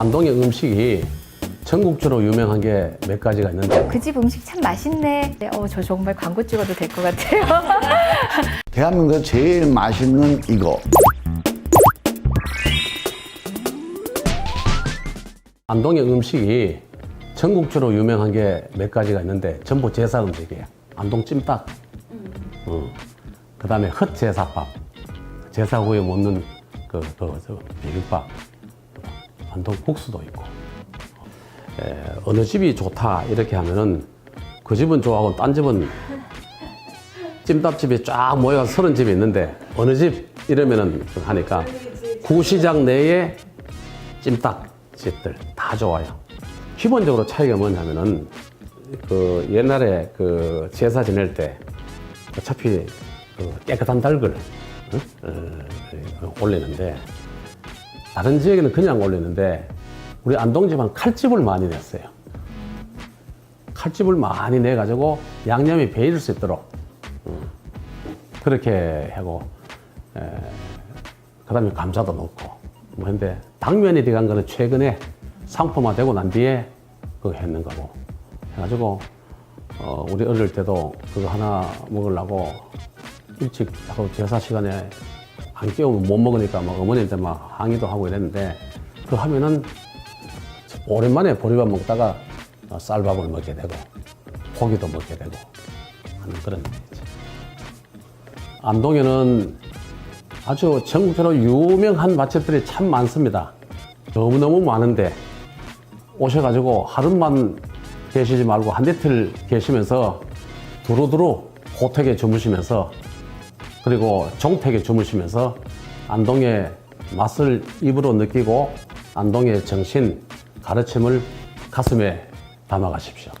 안동의 음식이 전국적으로 유명한 게 몇 가지가 있는데 그 집 음식 참 맛있네. 네, 어, 저 정말 광고 찍어도 될 것 같아요. 대한민국에서 제일 맛있는 이거. 안동의 음식이 전국적으로 유명한 게 몇 가지가 있는데 전부 제사 음식이에요. 안동 찜닭, 어. 그다음에 헛 제사밥, 제사 후에 먹는 그, 그, 저 비빔밥, 안동 국수도 있고. 에, 어느 집이 좋다 이렇게 하면은 그 집은 좋아하고 딴 집은 찜닭집이 쫙 모여서 서른 집이 있는데 어느 집 이러면은 하니까 구시장 내에 찜닭집들 다 좋아요. 기본적으로 차이가 뭐냐면은 그 옛날에 그 제사 지낼 때 어차피 그 깨끗한 닭을 어? 어, 올리는데 다른 지역에는 그냥 올리는데 우리 안동집은 칼집을 많이 냈어요. 칼집을 많이 내 가지고 양념이 배일 수 있도록 음, 그렇게 하고 그 다음에 감자도 넣고 뭐 근데 당면이 들어간 거는 최근에 상품화되고 난 뒤에 그거 했는 거고 해가지고 어, 우리 어릴 때도 그거 하나 먹으려고 일찍 하고 제사 시간에 안 깨우면 못 먹으니까 막 어머니한테 막 항의도 하고 이랬는데 그 하면은 오랜만에 보리밥 먹다가 어, 쌀밥을 먹게 되고 고기도 먹게 되고 하는 그런 일이지. 안동에는 아주 전국적으로 유명한 맛집들이 참 많습니다. 너무너무 많은데 오셔가지고 하루만 계시지 말고 한 이틀 계시면서 두루두루 호텔에 주무시면서 그리고 종택에 주무시면서 안동의 맛을 입으로 느끼고 안동의 정신 가르침을 가슴에 담아 가십시오.